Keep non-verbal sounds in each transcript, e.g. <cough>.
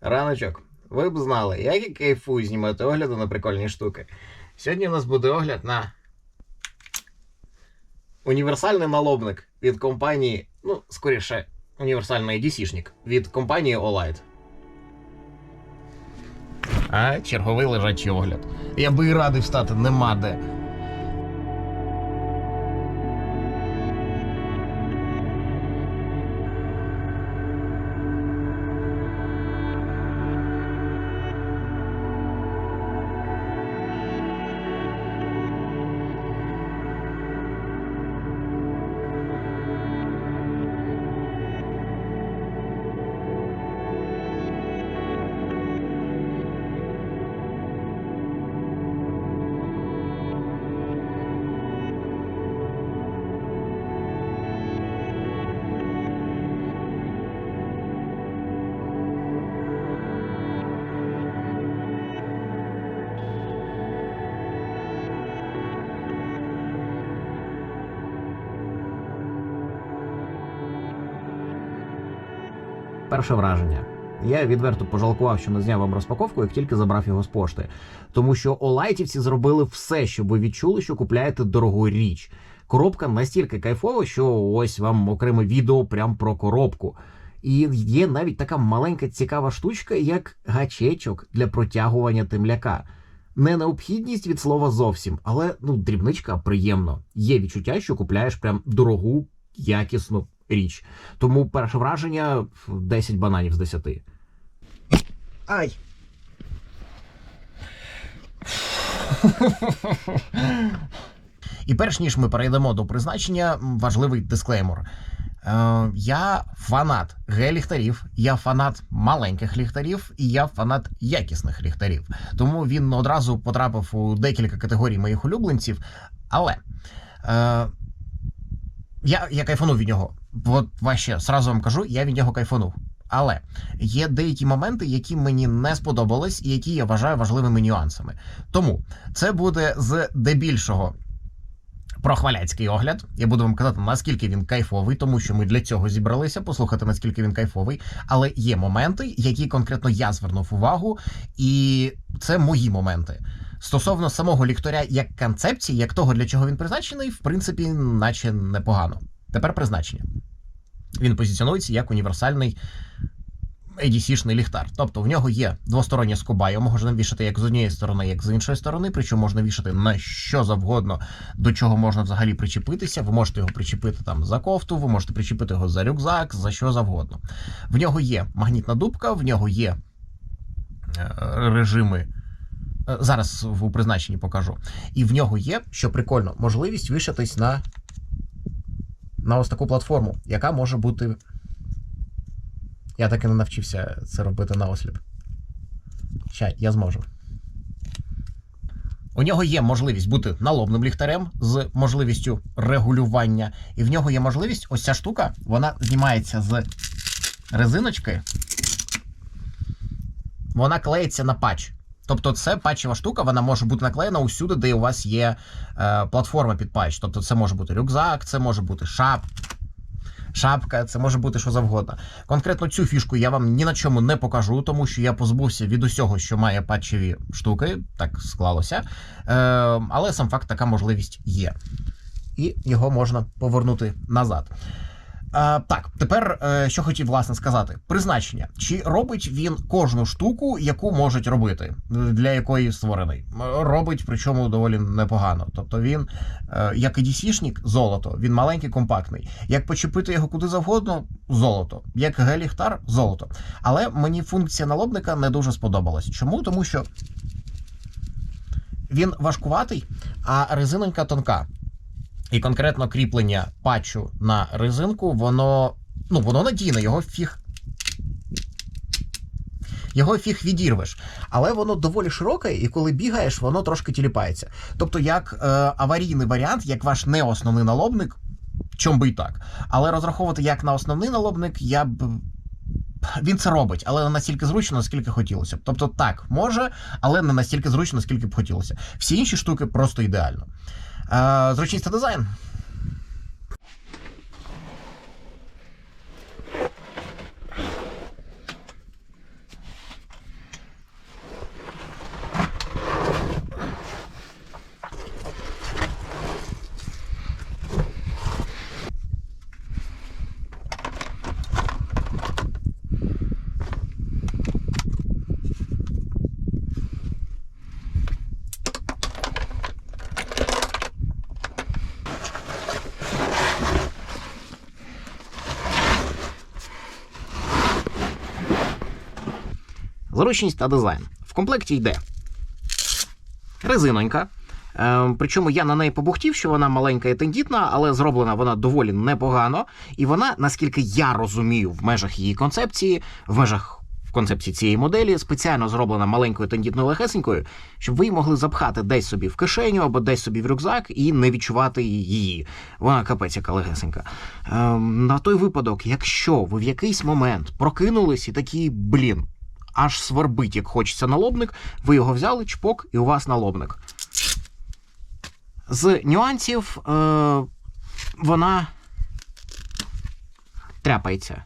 Раночок, ви б знали, як я кайфую знімати огляди на прикольні штуки. Сьогодні у нас буде огляд на універсальний налобник від компанії, ну, скоріше, універсальний DC-шник від компанії Olight. А, черговий лежачий огляд. Я би і радий встати, нема де. Перше враження. Я відверто пожалкував, що не зняв вам розпаковку, як тільки забрав його з пошти. Тому що олайтівці зробили все, щоб ви відчули, що купляєте дорогу річ. Коробка настільки кайфова, що ось вам окреме відео прям про коробку. І є навіть така маленька цікава штучка, як гачечок для протягування темляка. Не необхідність від слова зовсім, але ну дрібничка приємно. Є відчуття, що купляєш прям дорогу, якісну річ. Тому перше враження 10 бананів з 10. Ай! І перш ніж ми перейдемо до призначення, важливий дисклеймер. Е, я фанат Г-ліхтарів, я фанат маленьких ліхтарів і я фанат якісних ліхтарів. Тому він одразу потрапив у декілька категорій моїх улюбленців. Але е, я, я кайфанув від нього. От ваще, сразу вам кажу, я від нього кайфанув. Але є деякі моменти, які мені не сподобались, і які я вважаю важливими нюансами. Тому це буде з дебільшого про хваляцький огляд. Я буду вам казати, наскільки він кайфовий, тому що ми для цього зібралися, послухати, наскільки він кайфовий. Але є моменти, які конкретно я звернув увагу, і це мої моменти. Стосовно самого ліхтаря як концепції, як того, для чого він призначений, в принципі, наче непогано. Тепер призначення. Він позиціонується як універсальний ADC-шний ліхтар. Тобто в нього є двостороння скоба, його можна вішати як з однієї сторони, як з іншої сторони, причому можна вішати на що завгодно, до чого можна взагалі причепитися. Ви можете його причепити там за кофту, ви можете причепити його за рюкзак, за що завгодно. В нього є магнітна дубка, в нього є е, режими. е, Зараз в призначенні покажу. І в нього є, що прикольно, можливість вишатись на, на ось таку платформу, яка може бути. Я так і не навчився це робити на осліп. Ща, я зможу. У нього є можливість бути налобним ліхтарем з можливістю регулювання. І в нього є можливість, ось ця штука, вона знімається з резиночки. Вона клеїться на патч. Тобто, це патчева штука, вона може бути наклеєна усюди, де у вас є е, платформа під патч. Тобто, це може бути рюкзак, це може бути шап, шапка, це може бути що завгодно. Конкретно цю фішку я вам ні на чому не покажу, тому що я позбувся від усього, що має патчеві штуки, так склалося. Е, але сам факт, така можливість є. І його можна повернути назад. А, так, тепер е, що хотів власне сказати: призначення. Чи робить він кожну штуку, яку можуть робити, для якої створений? Робить, причому доволі непогано. Тобто він, е, як і DC-шник, золото, він маленький, компактний. Як почепити його куди завгодно, золото. Як геліхтар, золото. Але мені функція налобника не дуже сподобалась. Чому? Тому що він важкуватий, а резинонька тонка. І конкретно кріплення патчу на резинку, воно. Ну, воно надійне, його фіг. Його фіг відірвеш. Але воно доволі широке, і коли бігаєш, воно трошки тіліпається. Тобто, як е, аварійний варіант, як ваш не основний налобник, чом би і так. Але розраховувати як на основний налобник, я б. Він це робить, але не настільки зручно, наскільки хотілося б. Тобто, так, може, але не настільки зручно, наскільки б хотілося. Всі інші штуки просто ідеально. Зручність та дизайн. Зручність та дизайн. В комплекті йде резинонька. Е, Причому я на неї побухтів, що вона маленька і тендітна, але зроблена вона доволі непогано. І вона, наскільки я розумію, в межах її концепції, в межах в концепції цієї моделі, спеціально зроблена маленькою тендітною легесенькою, щоб ви її могли запхати десь собі в кишеню або десь собі в рюкзак і не відчувати її. Вона капець, яка легесенька. Е, На той випадок, якщо ви в якийсь момент прокинулись і такі, блін, аж свербить, як хочеться налобник, ви його взяли, чпок, і у вас налобник. З нюансів е, вона тряпається.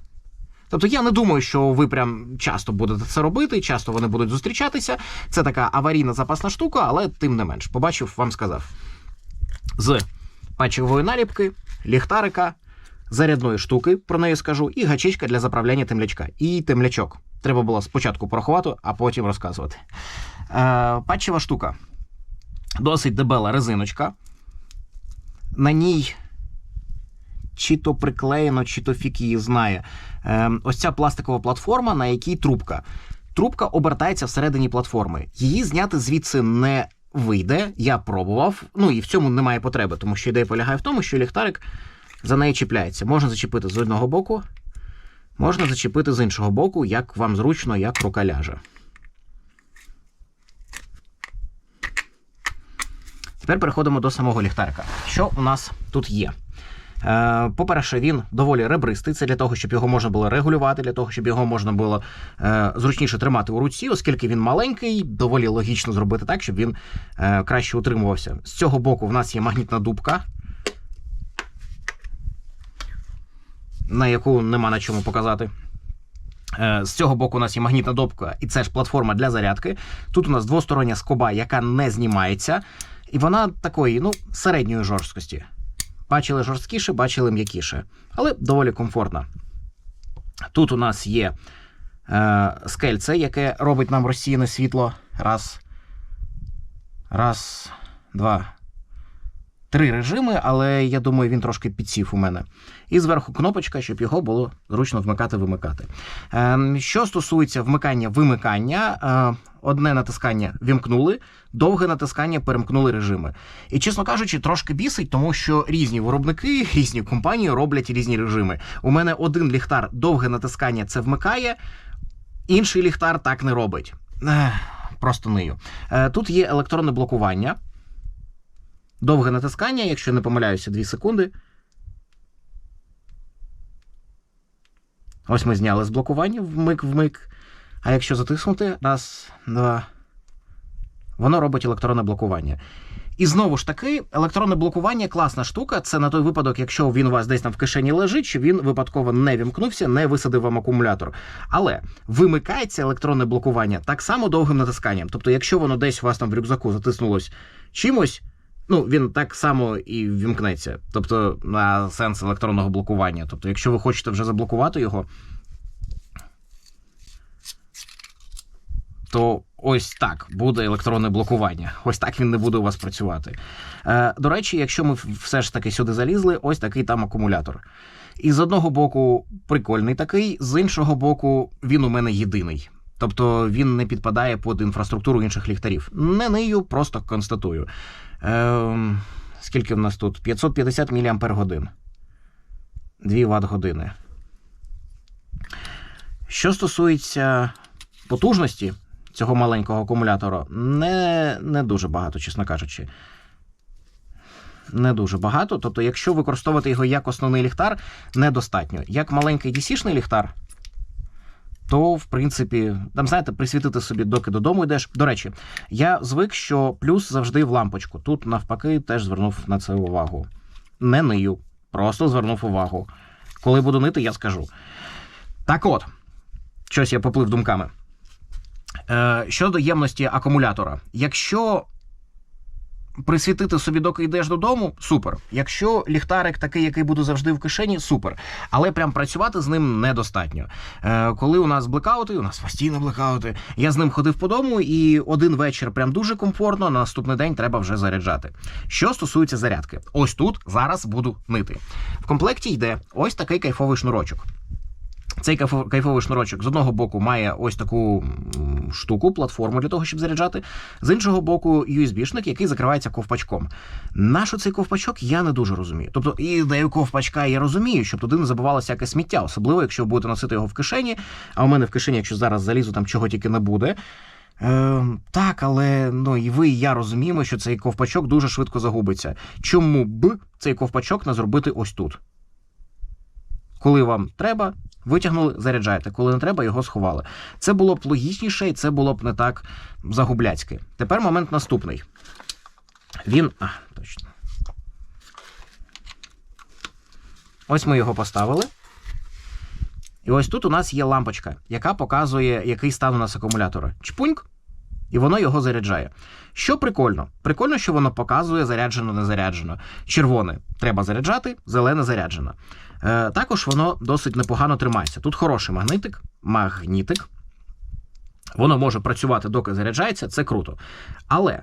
Тобто я не думаю, що ви прям часто будете це робити, часто вони будуть зустрічатися. Це така аварійна запасна штука, але тим не менш, побачив, вам сказав. З патчевої наліпки, ліхтарика, зарядної штуки, про неї скажу, і гачечка для заправляння темлячка. І темлячок. Треба було спочатку порахувати, а потім розказувати. Е, патчева штука. Досить дебела резиночка. На ній чи то приклеєно, чи то фік її знає. Е, ось ця пластикова платформа, на якій трубка. Трубка обертається всередині платформи. Її зняти звідси не вийде. Я пробував. Ну і в цьому немає потреби, тому що ідея полягає в тому, що ліхтарик за неї чіпляється. Можна зачепити з одного боку, можна зачепити з іншого боку, як вам зручно, як рука ляже. Тепер переходимо до самого ліхтарика. Що у нас тут є? Е, По-перше, він доволі ребристий. Це для того, щоб його можна було регулювати, для того, щоб його можна було е, зручніше тримати у руці, оскільки він маленький, доволі логічно зробити так, щоб він е, краще утримувався. З цього боку в нас є магнітна дубка, на яку нема на чому показати. Е, З цього боку у нас є магнітна добка, і це ж платформа для зарядки. Тут у нас двостороння скоба, яка не знімається, і вона такої, ну, середньої жорсткості. Бачили жорсткіше, бачили м'якіше, але доволі комфортно. Тут у нас є е, скельце, яке робить нам розсіяне світло. Раз. Раз, два. Три режими, але я думаю, він трошки підсів у мене. І зверху кнопочка, щоб його було зручно вмикати-вимикати. Е, що стосується вмикання-вимикання, е, одне натискання вімкнули, довге натискання перемкнули режими. І, чесно кажучи, трошки бісить, тому що різні виробники, <laughs> різні компанії роблять різні режими. У мене один ліхтар довге натискання це вмикає, інший ліхтар так не робить. Просто нию. Е, Тут є електронне блокування. Довге натискання, якщо не помиляюся, 2 секунди. Ось ми зняли з блокування вмик-вмик. А якщо затиснути, раз, два. Воно робить електронне блокування. І знову ж таки, електронне блокування класна штука. Це на той випадок, якщо він у вас десь там в кишені лежить, що він випадково не вімкнувся, не висадив вам акумулятор. Але вимикається електронне блокування так само довгим натисканням. Тобто, якщо воно десь у вас там в рюкзаку затиснулось чимось, ну він так само і вімкнеться. Тобто, на сенс електронного блокування. Тобто, якщо ви хочете вже заблокувати його, то ось так буде електронне блокування. Ось так він не буде у вас працювати. Е, до речі, якщо ми все ж таки сюди залізли, ось такий там акумулятор. І з одного боку прикольний такий, з іншого боку, він у мене єдиний. Тобто він не підпадає під інфраструктуру інших ліхтарів. Не нию, просто констатую. Е, скільки в нас тут? 550 мАч. 2 Вт години. Що стосується потужності цього маленького акумулятора, не, не дуже багато, чесно кажучи. Не дуже багато. Тобто, якщо використовувати його як основний ліхтар, недостатньо. Як маленький DC-шний ліхтар, то, в принципі, там, знаєте, присвітити собі, доки додому йдеш. До речі, я звик, що плюс завжди в лампочку. Тут, навпаки, теж звернув на це увагу. Не нию, просто звернув увагу. Коли буду нити, я скажу. Так от, щось я поплив думками. Е, Щодо ємності акумулятора, якщо присвітити собі, доки йдеш додому, супер. Якщо ліхтарик такий, який буде завжди в кишені, супер. Але прям працювати з ним недостатньо. Е, Коли у нас блекаути, у нас постійно блекаути, я з ним ходив по дому, і один вечір прям дуже комфортно. На наступний день треба вже заряджати. Що стосується зарядки, ось тут зараз буду нити. В комплекті йде ось такий кайфовий шнурочок. Цей кайфовий шнурочок з одного боку має ось таку штуку, платформу для того, щоб заряджати. З іншого боку, USB-шник, який закривається ковпачком. Нащо цей ковпачок, я не дуже розумію. Тобто ідею ковпачка я розумію, щоб туди не забувалося якесь сміття, особливо якщо ви будете носити його в кишені. А у мене в кишені, якщо зараз залізу, там чого тільки не буде. Е, так, але ну і ви, і я розуміємо, що цей ковпачок дуже швидко загубиться. Чому б цей ковпачок не зробити ось тут? Коли вам треба, витягнули, заряджаєте. Коли не треба, його сховали. Це було б логічніше, і це було б не так загубляцьки. Тепер момент наступний. Він. А, точно. Ось ми його поставили. І ось тут у нас є лампочка, яка показує, який стан у нас акумулятора. Чпуньк, і воно його заряджає. Що прикольно? Прикольно, що воно показує заряджено, не заряджено. Червоне треба заряджати, зелене заряджено. Е, також воно досить непогано тримається. Тут хороший магнитик, магнітик. Воно може працювати, доки заряджається, це круто. Але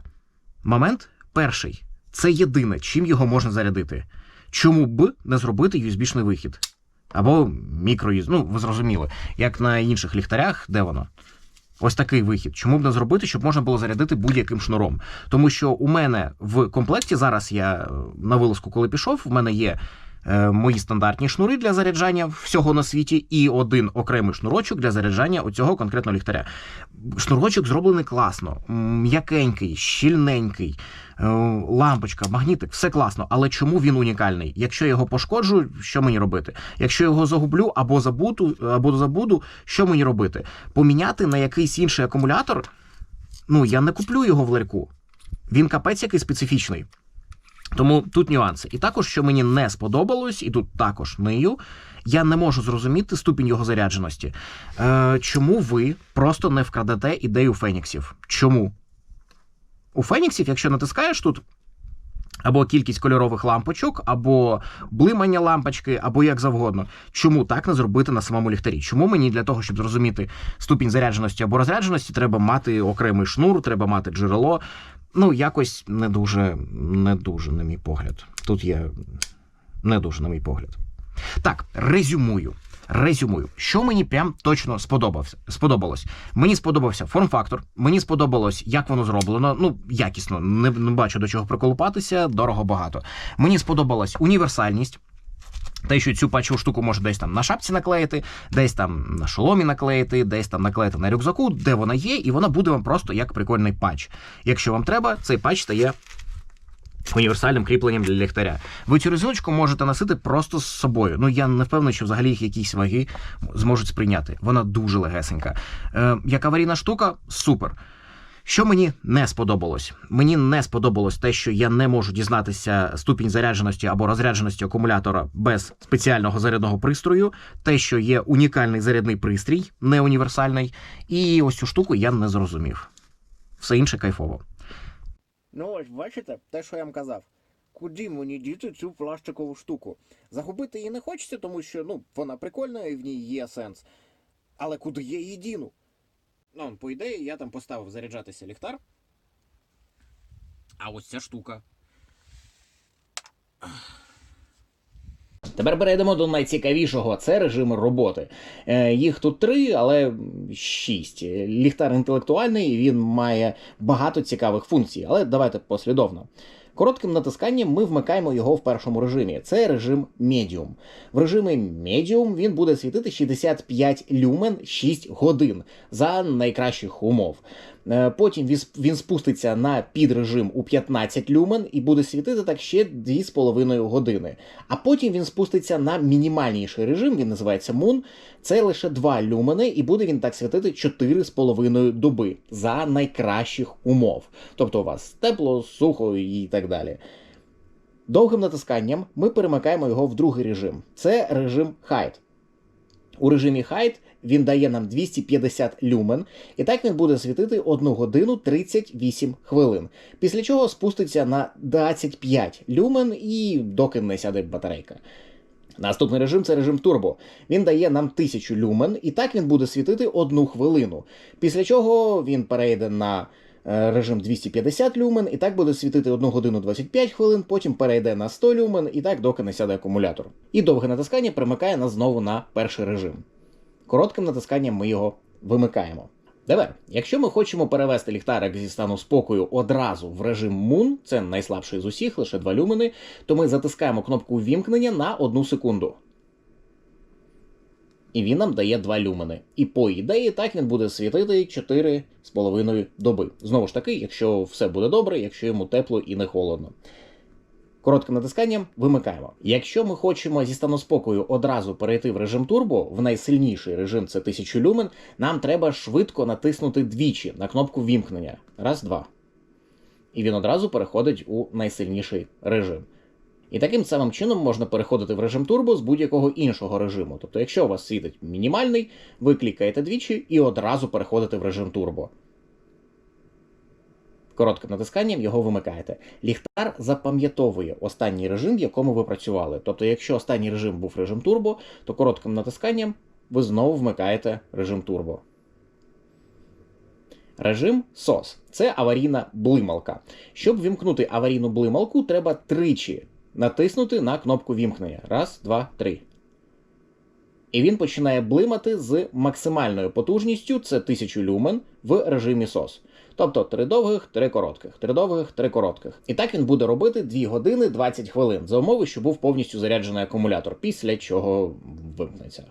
момент перший це єдине, чим його можна зарядити. Чому б не зробити USB-шний вихід? Або мікро ну ви зрозуміли, як на інших ліхтарях, де воно? Ось такий вихід. Чому б не зробити, щоб можна було зарядити будь-яким шнуром? Тому що у мене в комплекті зараз я е, на вилазку, коли пішов, в мене є мої стандартні шнури для заряджання всього на світі, і один окремий шнурочок для заряджання оцього конкретного ліхтаря. Шнурочок зроблений класно, м'якенький, щільненький, е, лампочка, магнітик, все класно. Але чому він унікальний? Якщо я його пошкоджу, що мені робити? Якщо його загублю або забуду, або забуду, що мені робити? Поміняти на якийсь інший акумулятор? Ну, я не куплю його в ларьку. Він капець який специфічний. Тому тут нюанси. І також, що мені не сподобалось, і тут також нию, я не можу зрозуміти ступінь його зарядженості. Е, чому ви просто не вкрадете ідею Феніксів? Чому? У Феніксів, якщо натискаєш тут. Або кількість кольорових лампочок, або блимання лампочки, або як завгодно. Чому так не зробити на самому ліхтарі? Чому мені для того, щоб зрозуміти ступінь зарядженості або розрядженості, треба мати окремий шнур, треба мати джерело. Ну, якось не дуже, не дуже, на мій погляд. Тут є не дуже, на мій погляд. Так, резюмую. Резюмую, що мені прям точно сподобався. Сподобалось. Мені сподобався форм-фактор, мені сподобалось, як воно зроблено. Ну, якісно, не, не бачу до чого приколупатися, дорого багато. Мені сподобалась універсальність. Те, що цю патчеву штуку може десь там на шапці наклеїти, десь там на шоломі наклеїти, десь там наклеїти на рюкзаку, де вона є, і вона буде вам просто як прикольний патч. Якщо вам треба, цей патч стає універсальним кріпленням для ліхтаря. Ви цю резиночку можете носити просто з собою. Ну я не впевнений, що взагалі їх якісь ваги зможуть сприйняти. Вона дуже легесенька. Е, як аварійна штука, супер. Що мені не сподобалось? Мені не сподобалось те, що я не можу дізнатися ступінь зарядженості або розрядженості акумулятора без спеціального зарядного пристрою, те, що є унікальний зарядний пристрій, не універсальний, і ось цю штуку я не зрозумів. Все інше кайфово. Ну ось бачите, те, що я вам казав. Куди мені діти цю пластикову штуку? Загубити її не хочеться, тому що ну, вона прикольна і в ній є сенс. Але куди я її діну? Ну, по ідеї, я там поставив заряджатися ліхтар. А ось ця штука. Тепер перейдемо до найцікавішого це режими роботи. Е, їх тут три, але шість. Ліхтар інтелектуальний, він має багато цікавих функцій, але давайте послідовно. Коротким натисканням ми вмикаємо його в першому режимі. Це режим Medium. В режимі Medium він буде світити 65 люмен 6 годин за найкращих умов. Е, Потім він- спуститься на підрежим у 15 люмен і буде світити так ще 2,5 години. А потім він спуститься на мінімальніший режим, він називається Moon. Це лише 2 люмени, і буде він так світити 4,5 доби за найкращих умов. Тобто у вас тепло, сухо і так далі. Довгим натисканням ми перемикаємо його в другий режим. Це режим Hide. У режимі Hide він дає нам 250 люмен, і так він буде світити 1 годину 38 хвилин. Після чого спуститься на 25 люмен і доки не сяде батарейка. Наступний режим це режим турбо. Він дає нам 1000 люмен, і так він буде світити 1 хвилину. Після чого він перейде на режим 250 люмен, і так буде світити 1 годину 25 хвилин, потім перейде на 100 люмен, і так доки не сяде акумулятор. І довге натискання примикає нас знову на перший режим. Коротким натисканням ми його вимикаємо. Тепер, якщо ми хочемо перевести ліхтарик зі стану спокою одразу в режим Moon, це найслабший з усіх, лише 2 люмени, то ми затискаємо кнопку ввімкнення на 1 секунду. І він нам дає 2 люмени. І по ідеї так він буде світити 4,5 доби. Знову ж таки, якщо все буде добре, якщо йому тепло і не холодно. Коротким натисканням вимикаємо. Якщо ми хочемо зі стану спокою одразу перейти в режим турбо, в найсильніший режим це 1000 люмен, нам треба швидко натиснути двічі на кнопку вімкнення. Раз, два. І він одразу переходить у найсильніший режим. І таким самим чином можна переходити в режим турбо з будь-якого іншого режиму. Тобто, якщо у вас світить мінімальний, ви клікаєте двічі і одразу переходите в режим турбо. Коротким натисканням його вимикаєте. Ліхтар запам'ятовує останній режим, в якому ви працювали. Тобто, якщо останній режим був режим турбо, то коротким натисканням ви знову вмикаєте режим турбо. Режим SOS – це аварійна блималка. Щоб вімкнути аварійну блималку, треба тричі натиснути на кнопку вімкнення. Раз, два, три. І він починає блимати з максимальною потужністю це 1000 люмен в режимі SOS. Тобто три довгих, три коротких, три довгих, три коротких. І так він буде робити 2 години 20 хвилин за умови, що був повністю заряджений акумулятор, після чого вимкнеться.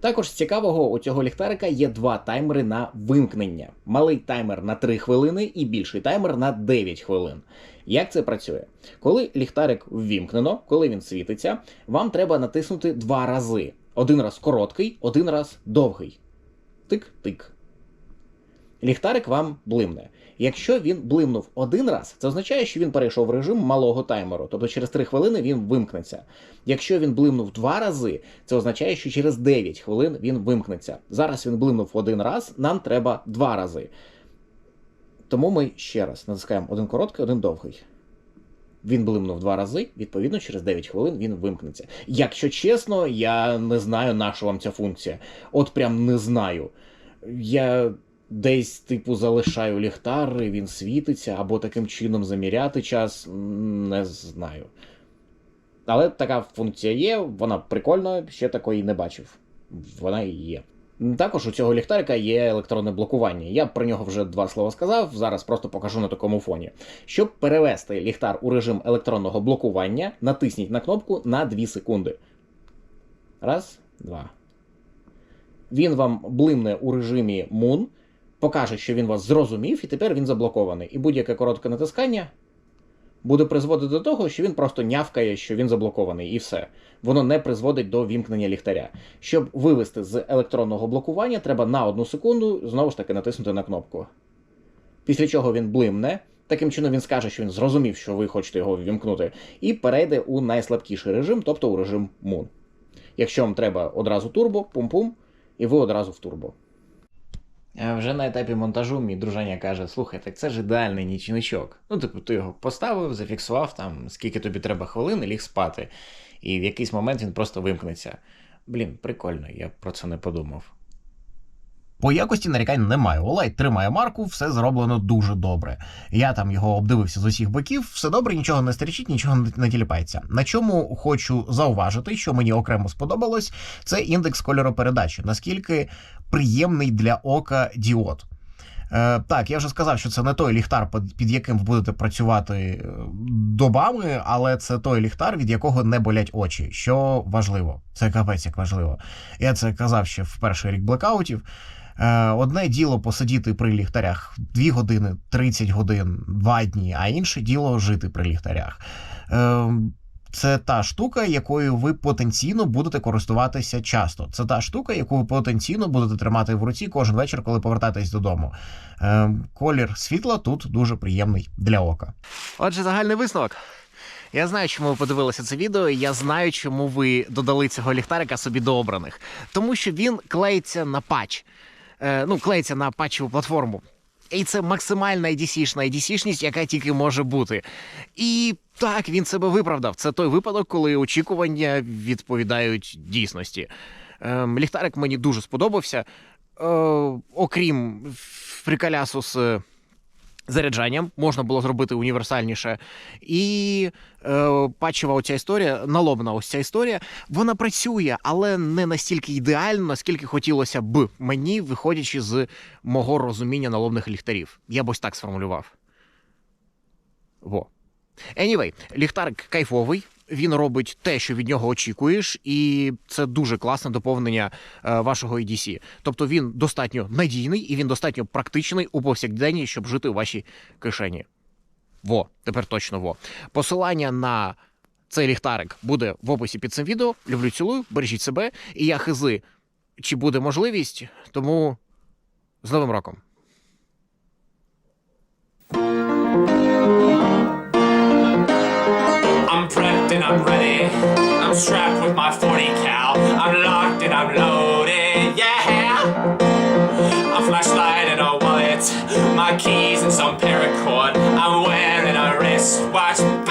Також цікавого у цього ліхтарика є два таймери на вимкнення: малий таймер на 3 хвилини і більший таймер на 9 хвилин. Як це працює? Коли ліхтарик ввімкнено, коли він світиться, вам треба натиснути два рази: один раз короткий, один раз довгий. Тик-тик. Ліхтарик вам блимне. Якщо він блимнув один раз, це означає, що він перейшов в режим малого таймеру, тобто через 3 хвилини він вимкнеться. Якщо він блимнув два рази, це означає, що через 9 хвилин він вимкнеться. Зараз він блимнув один раз, нам треба два рази. Тому ми ще раз натискаємо один короткий, один довгий. Він блимнув два рази, відповідно, через 9 хвилин він вимкнеться. Якщо чесно, я не знаю, на що вам ця функція. От прям не знаю. Я десь, типу, залишаю ліхтар, і він світиться, або таким чином заміряти час, не знаю. Але така функція є, вона прикольна, ще такої не бачив. Вона і є. Також у цього ліхтарика є електронне блокування. Я про нього вже два слова сказав, зараз просто покажу на такому фоні. Щоб перевести ліхтар у режим електронного блокування, натисніть на кнопку на 2 секунди. Раз, два. Він вам блимне у режимі Moon, покаже, що він вас зрозумів, і тепер він заблокований. І будь-яке коротке натискання буде призводити до того, що він просто нявкає, що він заблокований, і все. Воно не призводить до вімкнення ліхтаря. Щоб вивести з електронного блокування, треба на одну секунду знову ж таки натиснути на кнопку. Після чого він блимне. Таким чином він скаже, що він зрозумів, що ви хочете його ввімкнути, і перейде у найслабкіший режим, тобто у режим Moon. Якщо вам треба одразу турбо, пум-пум, і ви одразу в турбо. Вже на етапі монтажу мій дружаня каже: слухай, так це ж ідеальний нічничок. Ну, типу, ти його поставив, зафіксував там, скільки тобі треба хвилин, і ліг спати. І в якийсь момент він просто вимкнеться. Блін, прикольно, я про це не подумав. По якості нарікань немає. Олайт тримає марку, все зроблено дуже добре. Я там його обдивився з усіх боків, все добре, нічого не стрічить, нічого не- тіліпається. На чому хочу зауважити, що мені окремо сподобалось, це індекс кольоропередачі. Наскільки приємний для ока діод. Е, так, я вже сказав, що це не той ліхтар, під, під яким ви будете працювати е, добами, але це той ліхтар, від якого не болять очі. Що важливо, це капець як важливо. Я це казав ще в перший рік блекаутів. Е, Одне діло посидіти при ліхтарях 2 години, 30 годин, 2 дні, а інше діло жити при ліхтарях. Е, Це та штука, якою ви потенційно будете користуватися часто. Це та штука, яку ви потенційно будете тримати в руці кожен вечір, коли повертаєтесь додому. Е, Колір світла тут дуже приємний для ока. Отже, загальний висновок. Я знаю, чому ви подивилися це відео, я знаю, чому ви додали цього ліхтарика собі до обраних. Тому що він клеїться на патч. Е, ну, клеїться на патчеву платформу. І це максимальна IDC-шна IDC-шність, яка тільки може бути. І так, він себе виправдав. Це той випадок, коли очікування відповідають дійсності. Ем, ліхтарик мені дуже сподобався. Е, окрім прикалясу з заряджанням, можна було зробити універсальніше. І е, патчева оця історія, налобна ось ця історія, вона працює, але не настільки ідеально, наскільки хотілося б мені, виходячи з мого розуміння налобних ліхтарів. Я б ось так сформулював. Во. Anyway, ліхтарик кайфовий. Він робить те, що від нього очікуєш, і це дуже класне доповнення е, вашого EDC. Тобто він достатньо надійний і він достатньо практичний у повсякденні, щоб жити у вашій кишені. Во, тепер точно во. Посилання на цей ліхтарик буде в описі під цим відео. Люблю цілую, бережіть себе, і я хизи, чи буде можливість, тому з Новим роком! I'm and I'm ready. I'm strapped with my 40 cal. I'm locked and I'm loaded. Yeah. A flashlight and a wallet. My keys and some paracord. I'm wearing a wristwatch.